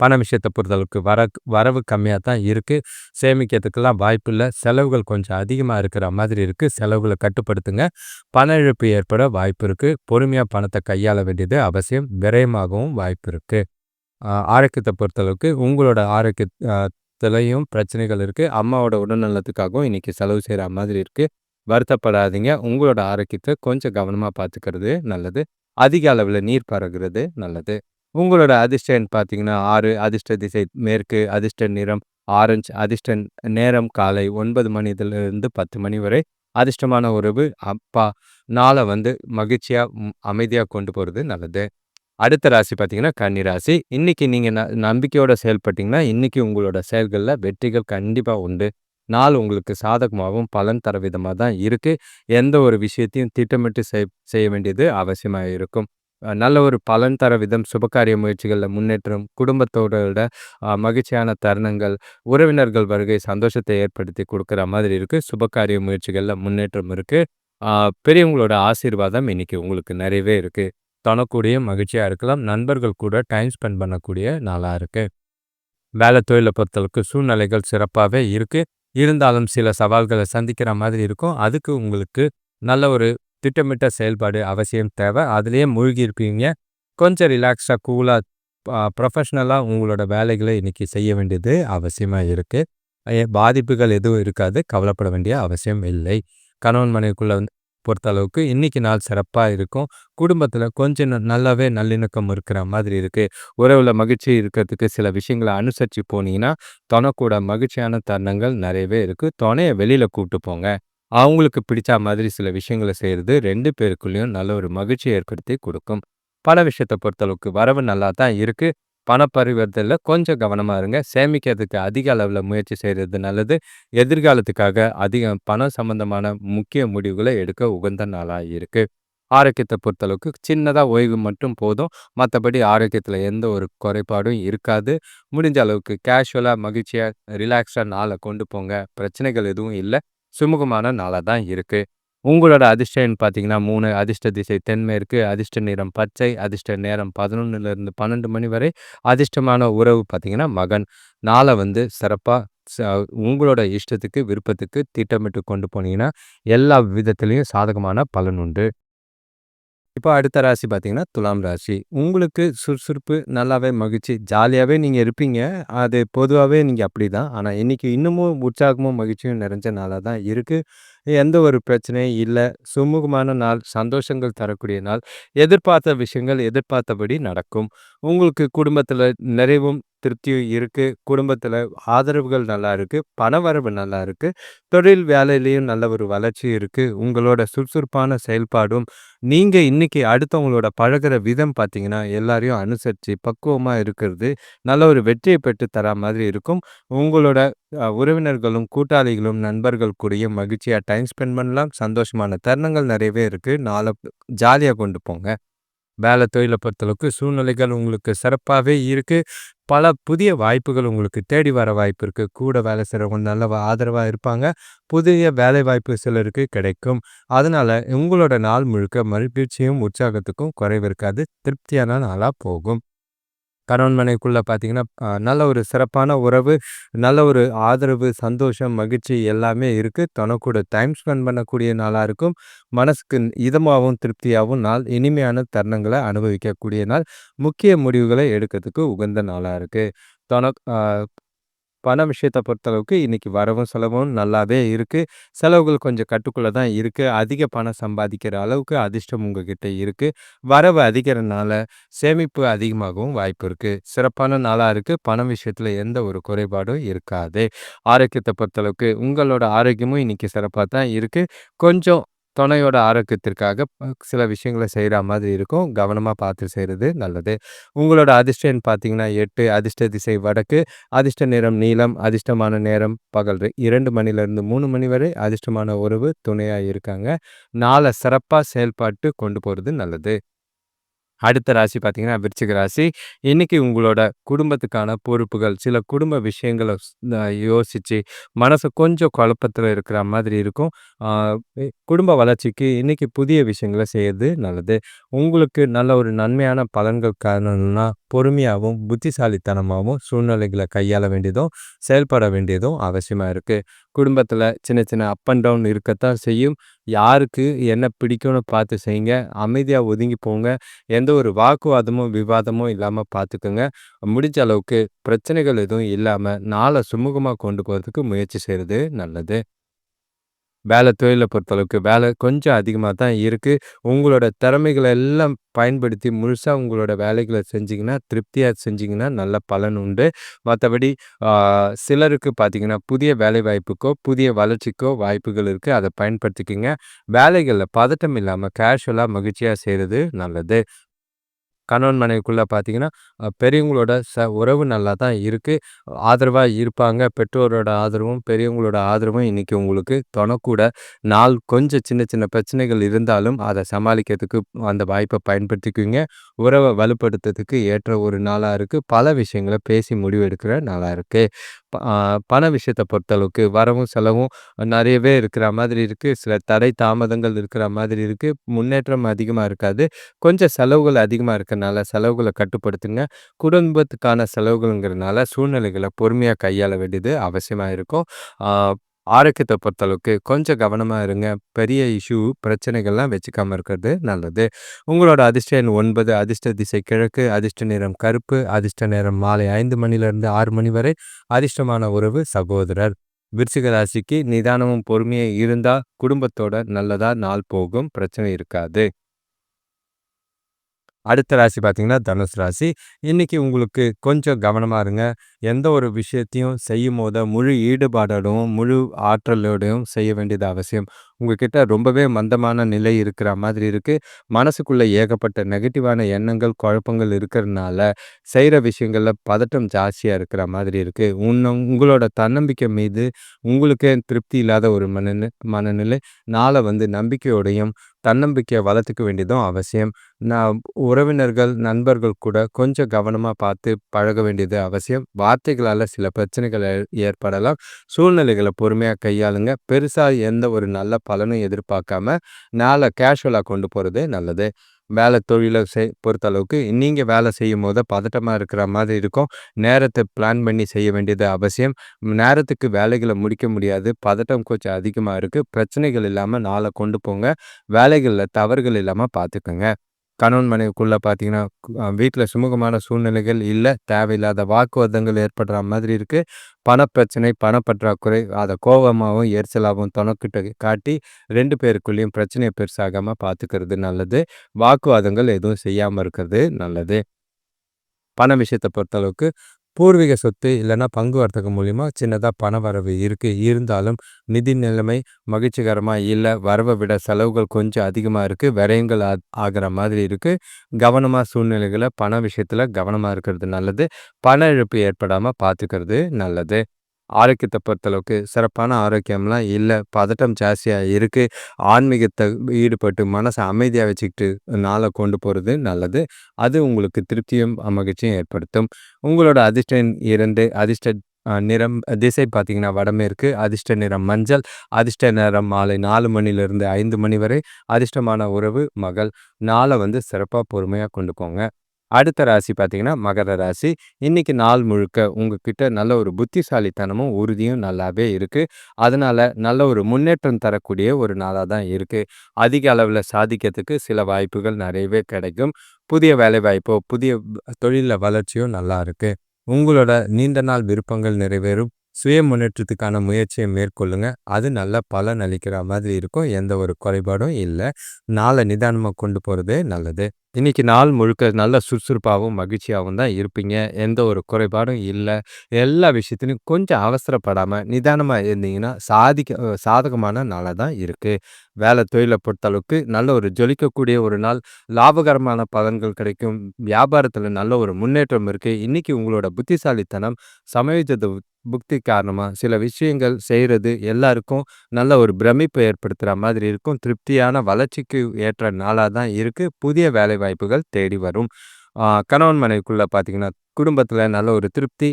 பண விஷயத்தை பொறுத்தளவுக்கு வர வரவு கம்மியாக தான் இருக்குது சேமிக்கிறதுக்கெல்லாம் வாய்ப்பு இல்லை செலவுகள் கொஞ்சம் அதிகமாக இருக்கிற மாதிரி இருக்குது செலவுகளை கட்டுப்படுத்துங்க. பண இழப்பு ஏற்பட வாய்ப்பு இருக்குது பொறுமையாக பணத்தை கையாள வேண்டியது அவசியம். விரயமாகவும் வாய்ப்பு இருக்குது ஆரோக்கியத்தை பொறுத்தளவுக்கு உங்களோட ஆரோக்கிய இதுலையும் பிரச்சனைகள் இருக்கு. அம்மாவோட உடல்நலத்துக்காகவும் இன்னைக்கு செலவு செய்கிற மாதிரி இருக்கு. வருத்தப்படாதீங்க. உங்களோட ஆரோக்கியத்தை கொஞ்சம் கவனமாக பார்த்துக்கிறது நல்லது. அதிக அளவில் நீர் பருகுறது நல்லது. உங்களோட அதிர்ஷ்டன் பார்த்தீங்கன்னா ஆறு அதிர்ஷ்ட திசை மேற்கு. அதிர்ஷ்ட நிறம் ஆரஞ்சு. அதிர்ஷ்ட நேரம் காலை 9 மணிதிலிருந்து 10 மணி வரை. அதிர்ஷ்டமான உறவு அப்பா. நாளை வந்து மகிழ்ச்சியாக அமைதியாக கொண்டு போகிறது நல்லது. அடுத்த ராசி பார்த்தீங்கன்னா, கன்னி ராசி. இன்னைக்கு நீங்கள் ந நம்பிக்கையோட செயல்பட்டீங்கன்னா, இன்னைக்கு உங்களோட செயல்களில் வெற்றிகள் கண்டிப்பாக உண்டு. நாள் உங்களுக்கு சாதகமாகவும் பலன் தர விதமாக தான் இருக்குது எந்த ஒரு விஷயத்தையும் திட்டமிட்டு செய் செய்ய வேண்டியது அவசியமாக இருக்கும். நல்ல ஒரு பலன் தர விதம், சுபகாரிய முயற்சிகளில் முன்னேற்றம், குடும்பத்தோட மகிழ்ச்சியான தருணங்கள், உறவினர்கள் வருகை சந்தோஷத்தை ஏற்படுத்தி கொடுக்குற மாதிரி இருக்குது சுபகாரிய முயற்சிகளில் முன்னேற்றம் இருக்குது பெரியவங்களோட ஆசீர்வாதம் இன்னைக்கு உங்களுக்கு நிறையவே இருக்குது தனக்கூடிய மகிழ்ச்சியா இருக்கலாம். நண்பர்கள் கூட டைம் ஸ்பெண்ட் பண்ணக்கூடிய நாளா இருக்கு. வேலை, தொழில பொறுத்தளவுக்கு சூழ்நிலைகள் சிறப்பாவே இருக்கு. இருந்தாலும் சில சவால்களை சந்திக்கிற மாதிரி இருக்கும். அதுக்கு உங்களுக்கு நல்ல ஒரு திட்டமிட்ட செயல்பாடு அவசியம் தேவை அதுலேயே மூழ்கி இருப்பீங்க. கொஞ்சம் ரிலாக்ஸாக கூலாக ப்ரொஃபஷ்னலாக உங்களோட வேலைகளை இன்னைக்கு செய்ய வேண்டியது அவசியமா இருக்கு. பாதிப்புகள் எதுவும் இருக்காது. கவலைப்பட வேண்டிய அவசியம் இல்லை. கணவன் மனைவிக்குள்ள வந்து பொறுத்தளவுக்கு இன்னைக்கு நாள் சிறப்பா இருக்கும். குடும்பத்தில் கொஞ்சம் நல்லாவே நல்லிணக்கம் இருக்கிற மாதிரி இருக்கு. உறவுல மகிழ்ச்சி இருக்கிறதுக்கு சில விஷயங்கள அனுசரிச்சு போனீங்கன்னா, துணைக்கூட மகிழ்ச்சியான தருணங்கள் நிறையவே இருக்கு. துணையை வெளியில் கூப்பிட்டு போங்க. அவங்களுக்கு பிடிச்ச மாதிரி சில விஷயங்கள செய்றது ரெண்டு பேருக்குள்ளயும் நல்ல ஒரு மகிழ்ச்சியை ஏற்படுத்தி கொடுக்கும் பண விஷயத்த பொறுத்தளவுக்கு வரவு நல்லா தான் இருக்கு. பண பரிவர்த்தனில் கொஞ்சம் கவனமாக இருங்க. சேமிக்கிறதுக்கு அதிக அளவில் முயற்சி செய்கிறது நல்லது. எதிர்காலத்துக்காக அதிக பணம் சம்பந்தமான முக்கிய முடிவுகளை எடுக்க உகந்த நாளாக இருக்குது ஆரோக்கியத்தை பொறுத்தளவுக்கு சின்னதாக ஓய்வு மட்டும் போதும். மற்றபடி ஆரோக்கியத்தில் எந்த ஒரு குறைபாடும் இருக்காது. முடிஞ்ச அளவுக்கு கேஷுவலாக மகிழ்ச்சியாக ரிலாக்ஸாக நாளை கொண்டு போங்க. பிரச்சனைகள் எதுவும் இல்லை சுமூகமான நாளாக தான் இருக்குது உங்களோட அதிர்ஷ்டம்னு பார்த்தீங்கன்னா மூணு அதிர்ஷ்ட திசை தென்மேற்கு, அதிர்ஷ்ட நிறம் பச்சை, அதிர்ஷ்ட நேரம் 11லிருந்து 12 மணி வரை, அதிர்ஷ்டமான உறவு பார்த்தீங்கன்னா மகன். நாளை வந்து சிறப்பாக ச உங்களோட இஷ்டத்துக்கு, விருப்பத்துக்கு திட்டமிட்டு கொண்டு போனீங்கன்னா, எல்லா விதத்துலேயும் சாதகமான பலன் உண்டு. இப்போ அடுத்த ராசி பார்த்தீங்கன்னா, துலாம் ராசி. உங்களுக்கு சுறுசுறுப்பு, நல்லாவே மகிழ்ச்சி, ஜாலியாகவே நீங்கள் இருப்பீங்க. அது பொதுவாகவே நீங்கள் அப்படி தான் ஆனால் இன்னைக்கு இன்னமும் உற்சாகமும், மகிழ்ச்சியும் நிறைஞ்ச நாளாக தான் இருக்குது எந்த ஒரு பிரச்சனையும் இல்லை சுமூகமான நாள், சந்தோஷங்கள் தரக்கூடிய நாள். எதிர்பார்த்த விஷயங்கள் எதிர்பார்த்தபடி நடக்கும். உங்களுக்கு குடும்பத்தில் நிறைவும், திருப்தியும் இருக்குது குடும்பத்தில் ஆதரவுகள் நல்லா இருக்கு. பணவரவு நல்லா இருக்குது தொழில் வேலையிலையும் நல்ல ஒரு வளர்ச்சி இருக்குது உங்களோட சுறுசுறுப்பான செயல்பாடும், நீங்கள் இன்றைக்கி அடுத்தவங்களோட பழகுற விதம் பார்த்தீங்கன்னா, எல்லாரையும் அனுசரித்து பக்குவமாக இருக்கிறது, நல்ல ஒரு வெற்றியை பெற்று தரா மாதிரி இருக்கும். உங்களோட உறவினர்களும், கூட்டாளிகளும், நண்பர்கள் கூடயும் மகிழ்ச்சியாக டைம் ஸ்பெண்ட் பண்ணலாம். சந்தோஷமான தருணங்கள் நிறையவே இருக்குது நாளை ஜாலியாக கொண்டு போங்க. வேலை தொழிலை பொறுத்தளவுக்கு சூழ்நிலைகள் உங்களுக்கு சிறப்பாகவே இருக்குது பல புதிய வாய்ப்புகள் உங்களுக்கு தேடி வர வாய்ப்பு இருக்குது கூட வேலை செய்கிறவங்க நல்ல ஆதரவாக இருப்பாங்க. புதிய வேலைவாய்ப்பு சிலருக்கு கிடைக்கும். அதனால் உங்களோட நாள் முழுக்க மகிழ்ச்சியும், உற்சாகத்துக்கும் குறைவு இருக்காது. திருப்தியான நாளாக போகும். கணவன் மனைவிக்குள்ள பார்த்தீங்கன்னா, நல்ல ஒரு சிறப்பான உறவு, நல்ல ஒரு ஆதரவு, சந்தோஷம், மகிழ்ச்சி எல்லாமே இருக்கு. தனக்கூட டைம் ஸ்பெண்ட் பண்ணக்கூடிய நாளாக இருக்கும். மனசுக்கு இதமாகவும் திருப்தியாகவும் நாள் இனிமையான தருணங்களை அனுபவிக்கக்கூடிய நாள். முக்கிய முடிவுகளை எடுக்கிறதுக்கு உகந்த நாளாக இருக்கு. தனக் பண விஷயத்த பொறுத்தளவுக்கு இன்னைக்கு வரவும், செலவும் நல்லாவே இருக்குது செலவுகள் கொஞ்சம் கட்டுக்குள்ள தான் இருக்குது அதிக பணம் சம்பாதிக்கிற அளவுக்கு அதிர்ஷ்டம் உங்ககிட்ட இருக்குது வரவு அதிகறனால சேமிப்பு அதிகமாகவும் வாய்ப்பு இருக்குது சிறப்பான நாளாக இருக்குது பணம் விஷயத்தில் எந்த ஒரு குறைபாடும் இருக்காது. ஆரோக்கியத்தை பொறுத்தளவுக்கு உங்களோட ஆரோக்கியமும் இன்னைக்கு சிறப்பாக தான் இருக்குது கொஞ்சம் துணையோட ஆரோக்கியத்திற்காக சில விஷயங்கள செய்கிற மாதிரி இருக்கும். கவனமாக பார்த்து செய்கிறது நல்லது. உங்களோட அதிர்ஷ்டம் பார்த்தீங்கன்னா எட்டு அதிர்ஷ்ட திசை வடக்கு, அதிர்ஷ்ட நிறம் நீளம் அதிர்ஷ்டமான நேரம் பகல் இரண்டு மணிலேருந்து மூணு மணி வரை, அதிர்ஷ்டமான உறவு துணையாக இருக்காங்க. நாளை சிறப்பாக செயல்பாட்டு கொண்டு போகிறது நல்லது. அடுத்த ராசி பார்த்தீங்கன்னா, விருச்சிக ராசி. இன்னைக்கு உங்களோட குடும்பத்துக்கான பொறுப்புகள், சில குடும்ப விஷயங்களை யோசித்து யோசிச்சு, மனசு கொஞ்சம் குழப்பத்தில் இருக்கிற மாதிரி இருக்கும். குடும்ப வளர்ச்சிக்கு இன்னைக்கு புதிய விஷயங்கள செய்யறது நல்லது. உங்களுக்கு நல்ல ஒரு நன்மையான பலன்கள் காரணம்னா பொறுமையாகவும் புத்திசாலித்தனமாகவும் சூழ்நிலைகளை கையாள வேண்டியதும், செயல்பட வேண்டியதும் அவசியமாக இருக்குது குடும்பத்தில் சின்ன சின்ன அப் அண்ட் டவுன் இருக்கத்தான் செய்யும். யாருக்கு என்ன பிடிக்கும்னு பார்த்து செய்யுங்க. அமைதியாக ஒதுங்கி போங்க. எந்த ஒரு வாக்குவாதமும், விவாதமும் இல்லாமல் பார்த்துக்கோங்க முடிஞ்ச அளவுக்கு பிரச்சனைகள் எதுவும் இல்லாமல் நாளை சுமூகமாக கொண்டு போகிறதுக்கு முயற்சி செய்கிறது நல்லது. வேலை தொழிலை பொறுத்தளவுக்கு வேலை கொஞ்சம் அதிகமாக தான் இருக்குது உங்களோட திறமைகளை எல்லாம் பயன்படுத்தி முழுசாக உங்களோட வேலைகளை செஞ்சிங்கன்னா திருப்தியாக செஞ்சிங்கன்னா நல்ல பலன் உண்டு. மற்றபடி சிலருக்கு பார்த்தீங்கன்னா, புதிய வேலைவாய்ப்புக்கோ, புதிய வளர்ச்சிக்கோ வாய்ப்புகள் இருக்குது அதை பயன்படுத்திக்கிங்க வேலைகளில் பதட்டம் இல்லாமல் கேஷுவலாக மகிழ்ச்சியாக செய்கிறது நல்லது. கணவன் மனைவிக்குள்ள பார்த்தீங்கன்னா, பெரியவங்களோட ச உறவு நல்லா தான் இருக்குது ஆதரவாக இருப்பாங்க. பெற்றோரோட ஆதரவும், பெரியவங்களோட ஆதரவும் இன்னைக்கு உங்களுக்கு தொணக்கூட. நாள் கொஞ்சம் சின்ன சின்ன பிரச்சனைகள் இருந்தாலும், அதை சமாளிக்கிறதுக்கு அந்த வாய்ப்பை பயன்படுத்திக்குவீங்க. உறவை வலுப்படுத்துறதுக்கு ஏற்ற ஒரு நாளாக இருக்குது பல விஷயங்கள பேசி முடிவெடுக்கிற நாளாக இருக்குது ப பண விஷயத்தை பொறுத்தளவுக்கு வரவும், செலவும் நிறையவே இருக்கிற மாதிரி இருக்குது சில தடை தாமதங்கள் இருக்கிற மாதிரி இருக்குது முன்னேற்றம் அதிகமாக இருக்காது. கொஞ்சம் செலவுகள் அதிகமாக அதிகமா இருக்கனால செலவுகளை கட்டுப்படுத்துங்க. குடும்பத்துக்கான செலவுகள்ங்கிறனால சூழ்நிலைகளை பொறுமையாக கையாள வேண்டியது அவசியமாக இருக்கும். ஆரோக்கியத்தை பொறுத்தளவுக்கு கொஞ்சம் கவனமா இருங்க. பெரிய இஷ்யூ பிரச்சனைகள்லாம் வச்சுக்காம இருக்கிறது நல்லது. உங்களோட அதிர்ஷ்ட எண் ஒன்பது அதிர்ஷ்ட திசை கிழக்கு, அதிர்ஷ்ட நிறம் கருப்பு, அதிர்ஷ்ட நேரம் மாலை ஐந்து மணிலிருந்து ஆறு மணி வரை, அதிர்ஷ்டமான உறவு சகோதரர். விருச்சிக ராசிக்கு நிதானமும், பொறுமையாக இருந்தால் குடும்பத்தோட நல்லதாக நாள் போகும். பிரச்சனை இருக்காது. அடுத்த ராசி பார்த்திங்கன்னா தனுசு ராசி. இன்றைக்கி உங்களுக்கு கொஞ்சம் கவனமா இருங்க. எந்த ஒரு விஷயத்தையும் செய்யும் போது முழு ஈடுபாடோடும், முழு ஆற்றலோடையும் செய்ய வேண்டியது அவசியம். உங்ககிட்ட ரொம்பவே மந்தமான நிலை இருக்கிற மாதிரி இருக்குது மனசுக்குள்ளே ஏகப்பட்ட நெகட்டிவான எண்ணங்கள், குழப்பங்கள் இருக்கிறனால, செய்கிற விஷயங்களில் பதட்டம் ஜாஸ்தியாக இருக்கிற மாதிரி இருக்குது உன்ன உங்களோட தன்னம்பிக்கை மீது உங்களுக்கே திருப்தி இல்லாத ஒரு மனநி மனநிலை. நாளை வந்து நம்பிக்கையோடையும், தன்னம்பிக்கையை வளர்த்துக்க வேண்டியதும் அவசியம். நான் உறவினர்கள், நண்பர்கள் கூட கொஞ்சம் கவனமாக பார்த்து பழக வேண்டியது அவசியம். வார்த்தைகளால் சில பிரச்சனைகள் ஏ ஏற்படலாம். சூழ்நிலைகளை பொறுமையாக கையாளுங்க. பெருசாக எந்த ஒரு நல்ல பலனும் எதிர்பார்க்காம, நாளை கேஷுவலாக கொண்டு போகிறதே நல்லது. வேலை தொழிலை செய் பொறுத்தளவுக்கு நீங்கள் வேலை செய்யும் போது பதட்டமாக இருக்கிற மாதிரி இருக்கும். நேரத்தை பிளான் பண்ணி செய்ய வேண்டியது அவசியம். நேரத்துக்கு வேலைகளை முடிக்க முடியாது. பதட்டம் கொஞ்சம் அதிகமாக இருக்குது பிரச்சனைகள் இல்லாமல் நாளை கொண்டு போங்க. வேலைகளில் தவறுகள் இல்லாமல் பார்த்துக்கங்க. கணவன் மனைவிக்குள்ளே பார்த்தீங்கன்னா, வீட்டில் சுமூகமான சூழ்நிலைகள் இல்லை தேவையில்லாத வாக்குவாதங்கள் ஏற்படுற மாதிரி இருக்குது பணப்பிரச்சனை, பணப்பற்றாக்குறை அதை கோபமாகவும் எரிச்சலாகவும் தொணக்கிட்ட காட்டி ரெண்டு பேருக்குள்ளேயும் பிரச்சனையை பெருசாகாமல் பார்த்துக்கிறது நல்லது. வாக்குவாதங்கள் எதுவும் செய்யாமல் இருக்கிறது நல்லது. பண விஷயத்தை பொறுத்தளவுக்கு பூர்வீக சொத்து இல்லைன்னா பங்கு வர்த்தகம் மூலிமா சின்னதாக பண வரவு இருக்குது இருந்தாலும் நிதி நிலைமை மகிழ்ச்சிகரமாக இல்லை வரவை விட செலவுகள் கொஞ்சம் அதிகமாக இருக்குது விரயங்கள் ஆ மாதிரி இருக்குது கவனமாக சூழ்நிலைகளை பண விஷயத்தில் கவனமாக இருக்கிறது நல்லது. பண இழப்பு ஏற்படாமல் பார்த்துக்கிறது நல்லது. ஆரோக்கியத்தை பொறுத்தளவுக்கு சிறப்பான ஆரோக்கியம்லாம் இல்லை பதட்டம் ஜாஸ்தியாக இருக்குது ஆன்மீகத்தை ஈடுபட்டு மனசை அமைதியாக வச்சுக்கிட்டு நாள கொண்டு போகிறது நல்லது. அது உங்களுக்கு திருப்தியும், மகிழ்ச்சியும் ஏற்படுத்தும். உங்களோட அதிர்ஷ்டம் இரண்டு அதிர்ஷ்ட நிறம் திசை பார்த்தீங்கன்னா வடமேற்கு. அதிர்ஷ்ட நிறம் மஞ்சள். அதிர்ஷ்ட நிறம் மாலை நாலு மணிலிருந்து ஐந்து மணி வரை. அதிர்ஷ்டமான உறவு மகள். நாளை வந்து சிறப்பாக பொறுமையாக கொண்டு போங்க. அடுத்த ராசி பார்த்தீங்கன்னா, மகர ராசி. இன்றைக்கி நாள் முழுக்க உங்ககிட்ட நல்ல ஒரு புத்திசாலித்தனமும், உறுதியும் நல்லாவே இருக்குது அதனால் நல்ல ஒரு முன்னேற்றம் தரக்கூடிய ஒரு நாளாக தான் இருக்குது அதிக அளவில் சாதிக்கிறதுக்கு சில வாய்ப்புகள் நிறையவே கிடைக்கும். புதிய வேலைவாய்ப்போ, புதிய தொழிலில் வளர்ச்சியும் நல்லா இருக்குது உங்களோட நீண்ட நாள் விருப்பங்கள் நிறைவேறும். சுய முன்னேற்றத்துக்கான முயற்சியை மேற்கொள்ளுங்க. அது நல்ல பலன் அளிக்கிற மாதிரி இருக்கும். எந்த ஒரு குறைபாடும் இல்லை நாளை நிதானமாக கொண்டு போகிறதே நல்லது. இன்றைக்கி நாள் முழுக்க நல்ல சுறுசுறுப்பாகவும் மகிழ்ச்சியாகவும் தான் இருப்பீங்க. எந்த ஒரு குறைபாடும் இல்லை எல்லா விஷயத்துலையும் கொஞ்சம் அவசரப்படாமல் நிதானமாக இருந்தீங்கன்னா, சாதிக்க சாதகமான நாளாக தான் இருக்குது வேலை தொழிலை பொறுத்தளவுக்கு நல்ல ஒரு ஜொலிக்கக்கூடிய ஒரு நாள். லாபகரமான பலன்கள் கிடைக்கும். வியாபாரத்தில் நல்ல ஒரு முன்னேற்றம் இருக்குது இன்றைக்கி உங்களோட புத்திசாலித்தனம், சமயோஜித புக்தி காரணமாக சில விஷயங்கள் செய்கிறது எல்லாருக்கும் நல்ல ஒரு பிரமிப்பு ஏற்படுத்துகிற மாதிரி இருக்கும். திருப்தியான வளர்ச்சிக்கு ஏற்ற நாளாக தான் இருக்குது புதிய வேலை வாய்ப்புகள் தேடி வரும். கணவன் மனைவிக்குள்ளே பார்த்தீங்கன்னா, குடும்பத்தில் நல்ல ஒரு திருப்தி.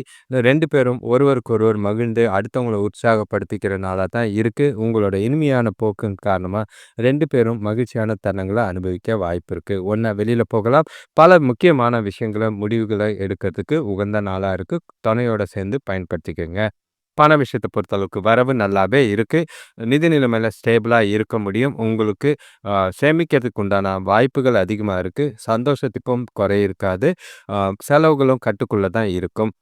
ரெண்டு பேரும் ஒருவருக்கொருவர் மகிழ்ந்து அடுத்தவங்களை உற்சாகப்படுத்திக்கிற தான் இருக்குது உங்களோட இனிமையான போக்கின் காரணமாக ரெண்டு பேரும் மகிழ்ச்சியான தருணங்களை அனுபவிக்க வாய்ப்பு இருக்குது ஒன்றா வெளியில் போகலாம். பல முக்கியமான விஷயங்களை முடிவுகளை எடுக்கிறதுக்கு உகந்த நாளாக இருக்குது துணையோட சேர்ந்து பயன்படுத்திக்கோங்க பண விஷயத்தை பொறுத்தளவுக்கு வரவு நல்லாவே இருக்குது நிதி நிலைமையில் ஸ்டேபிளாக இருக்க முடியும். உங்களுக்கு சேமிக்கிறதுக்கு உண்டான வாய்ப்புகள் அதிகமாக இருக்குது சந்தோஷத்துக்கும் குறை இருக்காது. செலவுகளும் கட்டுக்குள்ளே தான் இருக்கும்.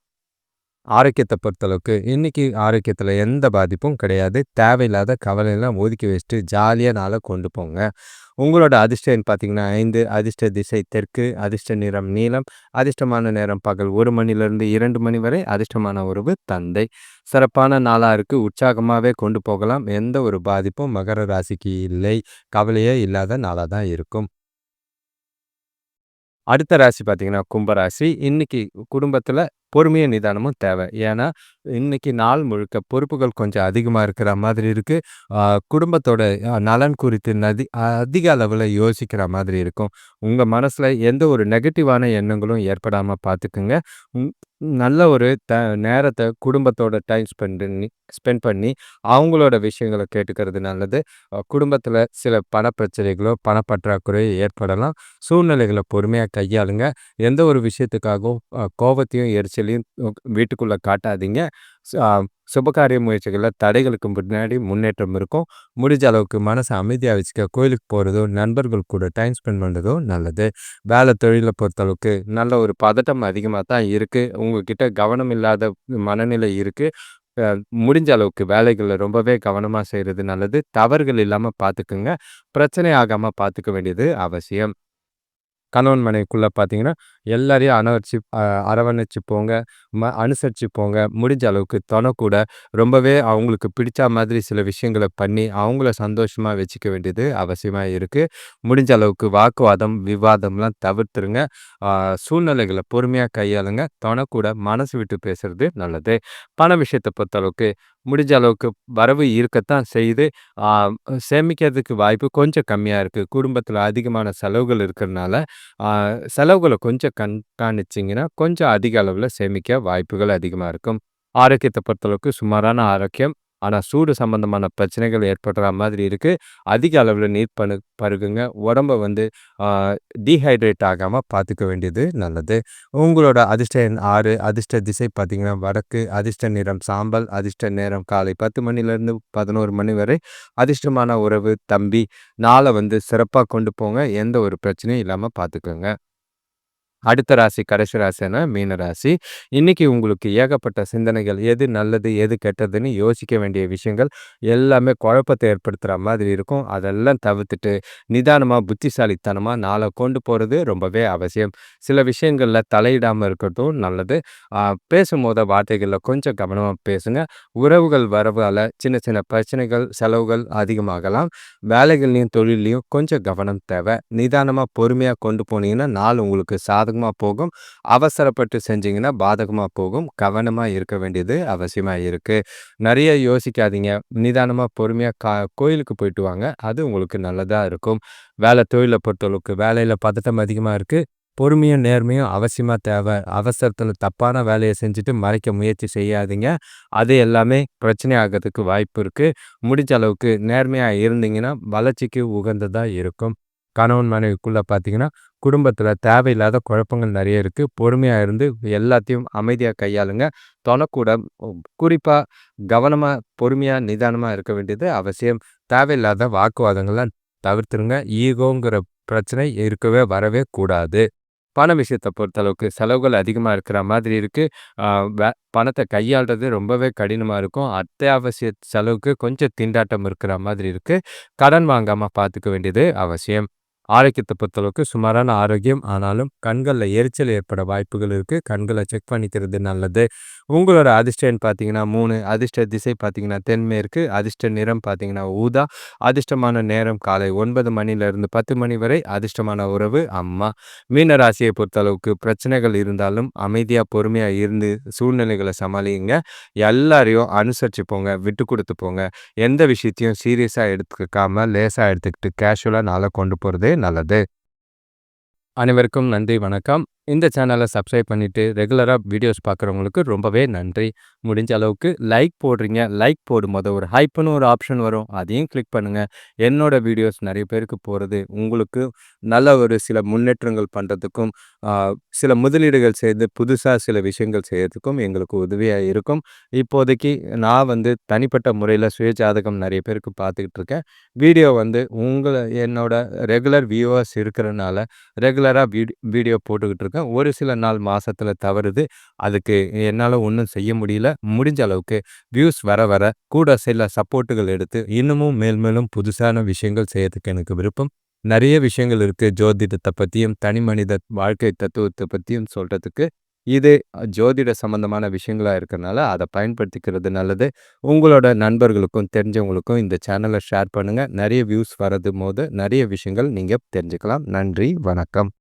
ஆரோக்கியத்தை பொறுத்தளவுக்கு இன்னைக்கு ஆரோக்கியத்தில் எந்த பாதிப்பும் கிடையாது. தேவையில்லாத கவலையெல்லாம் ஒதுக்கி வச்சுட்டு ஜாலியாக நாளை கொண்டு போங்க. உங்களோட அதிர்ஷ்டம் பார்த்தீங்கன்னா ஐந்து அதிர்ஷ்ட திசை தெற்கு. அதிர்ஷ்ட நிறம் நீளம் அதிர்ஷ்டமான நேரம் பகல் ஒரு மணிலிருந்து இரண்டு மணி வரை. அதிர்ஷ்டமான உறவு தந்தை. சிறப்பான நாளாக இருக்குது உற்சாகமாகவே கொண்டு போகலாம். எந்த ஒரு பாதிப்பும் மகர ராசிக்கு இல்லை. கவலையே இல்லாத நாளாக தான் இருக்கும். அடுத்த ராசி பார்த்தீங்கன்னா, கும்பராசி. இன்னைக்கு குடும்பத்தில் பொறுமையும், நிதானமும் தேவை. ஏன்னா, இன்னைக்கு நாள் முழுக்க பொறுப்புகள் கொஞ்சம் அதிகமாக இருக்கிற மாதிரி இருக்குது குடும்பத்தோட நலன் குறித்து நதி அதிக அளவில் யோசிக்கிற மாதிரி இருக்கும். உங்கள் மனசில் எந்த ஒரு நெகட்டிவான எண்ணங்களும் ஏற்படாமல் பார்த்துக்குங்க நல்ல ஒரு த நேரத்தை குடும்பத்தோட டைம் ஸ்பெண்ட் பண்ணி ஸ்பெண்ட் பண்ணி அவங்களோட விஷயங்கள கேட்டுக்கிறது நல்லது. குடும்பத்தில் சில பண பிரச்சனைகளோ, பணப்பற்றாக்குறை ஏற்படலாம். சூழ்நிலைகளை பொறுமையாக கையாளுங்க. எந்த ஒரு விஷயத்துக்காகவும் கோபத்தையும் எரிச்சலையும் வீட்டுக்குள்ளே காட்டாதீங்க. சுபகாரிய முயற்சிகளில் தடைகளுக்கு முன்னாடி முன்னேற்றம் இருக்கும். முடிஞ்ச அளவுக்கு மனசை அமைதியாக வச்சுக்க கோயிலுக்கு போகிறதோ நண்பர்கள் கூட டைம் ஸ்பெண்ட் பண்ணுறதோ நல்லது. வேலை தொழிலை பொறுத்தளவுக்கு நல்ல ஒரு பதட்டம் அதிகமாக தான் இருக்குது உங்ககிட்ட கவனம் இல்லாத மனநிலை இருக்குது முடிஞ்ச அளவுக்கு வேலைகளை ரொம்பவே கவனமாக செய்கிறது நல்லது. தவறுகள் இல்லாமல் பார்த்துக்குங்க பிரச்சனை ஆகாமல் பார்த்துக்க வேண்டியது அவசியம். கணவன் மனைவிக்குள்ளே பார்த்தீங்கன்னா, எல்லாரையும் அணவரிச்சு அரவணைச்சு போங்க ம அனுசரித்து போங்க. முடிஞ்ச அளவுக்கு தொணை கூட ரொம்பவே அவங்களுக்கு பிடிச்ச மாதிரி சில விஷயங்களை பண்ணி அவங்கள சந்தோஷமாக வச்சுக்க வேண்டியது அவசியமாக இருக்குது முடிஞ்ச அளவுக்கு வாக்குவாதம் விவாதம்லாம் தவிர்த்துருங்க. சூழ்நிலைகளை பொறுமையாக கையாளுங்க. தொணை கூட மனசு விட்டு பேசுறது நல்லது. பண விஷயத்தை பொறுத்தளவுக்கு முடிஞ்ச அளவுக்கு வரவு இருக்கத்தான் செய்யுது. சேமிக்கிறதுக்கு வாய்ப்பு கொஞ்சம் கம்மியாக இருக்குது குடும்பத்தில் அதிகமான செலவுகள் இருக்கிறதுனால செலவுகளை கொஞ்சம் கண்காணிச்சிங்கன்னா கொஞ்சம் அதிக அளவில் சேமிக்க வாய்ப்புகள் அதிகமாக இருக்கும். ஆரோக்கியத்தை பொறுத்தளவுக்கு சுமாரான ஆரோக்கியம் ஆனால் சூடு சம்பந்தமான பிரச்சனைகள் ஏற்படுற மாதிரி இருக்குது அதிக அளவில் நீர் பணு பருகுங்க. உடம்ப வந்து டீஹைட்ரேட் ஆகாமல் பார்த்துக்க வேண்டியது நல்லது. உங்களோட அதிர்ஷ்ட எண் ஆறு அதிர்ஷ்ட திசை பார்த்திங்கன்னா வடக்கு அதிர்ஷ்ட நிறம் சாம்பல் அதிர்ஷ்ட நேரம் காலை பத்து மணிலேருந்து பதினோரு மணி வரை அதிர்ஷ்டமான உறவு தம்பி நாளை வந்து சிறப்பாக கொண்டு போங்க. எந்த ஒரு பிரச்சனையும் இல்லாமல் பார்த்துக்கோங்க அடுத்த ராசி கடைசி ராசினா மீன ராசி. இன்னைக்கு உங்களுக்கு ஏகப்பட்ட சிந்தனைகள் எது நல்லது எது கெட்டதுன்னு யோசிக்க வேண்டிய விஷயங்கள் எல்லாமே குழப்பத்தை ஏற்படுத்துகிற மாதிரி இருக்கும். அதெல்லாம் தவிர்த்துட்டு நிதானமாக புத்திசாலித்தனமாக நாளை கொண்டு போகிறது ரொம்பவே அவசியம். சில விஷயங்களில் தலையிடாமல் இருக்கிறதும் நல்லது. பேசும்போது வார்த்தைகளில் கொஞ்சம் கவனமாக பேசுங்க. உறவுகள் வரவால் சின்ன சின்ன பிரச்சனைகள் செலவுகள் அதிகமாகலாம். வேலைகள்லையும் தொழிலையும் கொஞ்சம் கவனம் தேவை. நிதானமாக பொறுமையாக கொண்டு போனீங்கன்னா நாள் உங்களுக்கு சாதகம் பாதகமாக போகும். அவசரப்பட்டு செஞ்சிங்கன்னா பாதகமாக போகும். கவனமாக இருக்க வேண்டியது அவசியமாக இருக்குது நிறைய யோசிக்காதீங்க. நிதானமாக பொறுமையாக கா கோயிலுக்கு போயிட்டு வாங்க. அது உங்களுக்கு நல்லதாக இருக்கும். வேலை தொழிலை பொறுத்தளவுக்கு வேலையில் பதட்டம் அதிகமாக இருக்குது பொறுமையும் நேர்மையும் அவசியமாக தேவை. அவசரத்தில் தப்பான வேலையை செஞ்சுட்டு மறைக்க முயற்சி செய்யாதீங்க. அது எல்லாமே பிரச்சனை ஆகிறதுக்கு வாய்ப்பு இருக்குது முடிஞ்ச அளவுக்கு நேர்மையாக இருந்தீங்கன்னா வளர்ச்சிக்கு உகந்ததாக இருக்கும். கணவன் மனைவிக்குள்ளே பார்த்தீங்கன்னா குடும்பத்தில் தேவையில்லாத குழப்பங்கள் நிறைய இருக்குது பொறுமையாக இருந்து எல்லாத்தையும் அமைதியாக கையாளுங்க. தொலைக்கூட குறிப்பாக கவனமாக பொறுமையாக நிதானமாக இருக்க வேண்டியது அவசியம். தேவையில்லாத வாக்குவாதங்கள்லாம் தவிர்த்துருங்க. ஈகோங்கிற பிரச்சனை இருக்கவே வரவே கூடாது. பண விஷயத்தை பொறுத்தளவுக்கு செலவுகள் அதிகமாக இருக்கிற மாதிரி இருக்குது பணத்தை கையாளுறது ரொம்பவே கடினமாக இருக்கும். அத்தியாவசிய செலவுக்கு கொஞ்சம் திண்டாட்டம் இருக்கிற மாதிரி இருக்குது கடன் வாங்காமல் பார்த்துக்க வேண்டியது அவசியம். ஆரோக்கியத்தை பொறுத்தளவுக்கு சுமாரான ஆரோக்கியம். ஆனாலும் கண்களில் எரிச்சல் ஏற்பட வாய்ப்புகள் இருக்குது கண்களை செக் பண்ணிக்கிறது நல்லது. உங்களோட அதிர்ஷ்டம் பார்த்தீங்கன்னா மூணு அதிர்ஷ்ட திசை பார்த்தீங்கன்னா தென்மேற்கு அதிர்ஷ்ட நிறம் பார்த்தீங்கன்னா ஊதா அதிர்ஷ்டமான நேரம் காலை ஒன்பது மணிலேருந்து பத்து மணி வரை அதிர்ஷ்டமான உறவு அம்மா. மீன ராசியை பொறுத்தளவுக்கு பிரச்சனைகள் இருந்தாலும் அமைதியாக பொறுமையாக இருந்து சூழ்நிலைகளை சமாளிங்க. எல்லாரையும் அனுசரித்து போங்க விட்டு கொடுத்து போங்க. எந்த விஷயத்தையும் சீரியஸாக எடுத்துக்காமல் லேசாக எடுத்துக்கிட்டு கேஷுவலாக நாளை கொண்டு போகிறது நல்லது. அனைவருக்கும் நன்றி வணக்கம். இந்த சேனலை சப்ஸ்கிரைப் பண்ணிவிட்டு ரெகுலராக வீடியோஸ் பார்க்குறவங்களுக்கு ரொம்பவே நன்றி. முடிஞ்ச அளவுக்கு லைக் போடுறீங்க. லைக் போடும்போது ஒரு ஹைப்புன்னு ஒரு ஆப்ஷன் வரும். அதையும் கிளிக் பண்ணுங்கள் என்னோடய வீடியோஸ் நிறைய பேருக்கு போகிறது உங்களுக்கு நல்ல ஒரு சில முன்னேற்றங்கள் பண்ணுறதுக்கும் சில முதலீடுகள் செய்து புதுசாக சில விஷயங்கள் செய்கிறதுக்கும் எங்களுக்கு உதவியாக இருக்கும். இப்போதைக்கு நான் வந்து தனிப்பட்ட முறையில் சுயஜாதகம் நிறைய பேருக்கு பார்த்துக்கிட்டு இருக்கேன். வீடியோ வந்து உங்களை என்னோட ரெகுலர் வியூவர்ஸ் இருக்கிறனால ரெகுலராக வீடியோ போட்டுக்கிட்டு இருக்கேன். இருக்கேன் ஒரு சில நாள் மாதத்தில் தவறுது. அதுக்கு என்னால் ஒன்றும் செய்ய முடியல. முடிஞ்ச அளவுக்கு வியூஸ் வர வர கூட சில சப்போர்ட்டுகள் எடுத்து இன்னமும் மேல் மேலும் புதுசான விஷயங்கள் செய்யறதுக்கு எனக்கு விருப்பம். நிறைய விஷயங்கள் இருக்குது ஜோதிடத்தை பற்றியும் தனி மனித வாழ்க்கை தத்துவத்தை பற்றியும் சொல்கிறதுக்கு இது ஜோதிட சம்பந்தமான விஷயங்களாக இருக்கிறனால அதை பயன்படுத்திக்கிறது நல்லது. உங்களோட நண்பர்களுக்கும் தெரிஞ்சவங்களுக்கும் இந்த சேனலை ஷேர் பண்ணுங்கள் நிறைய வியூஸ் வரது போது நிறைய விஷயங்கள் நீங்கள் தெரிஞ்சுக்கலாம். நன்றி. வணக்கம்.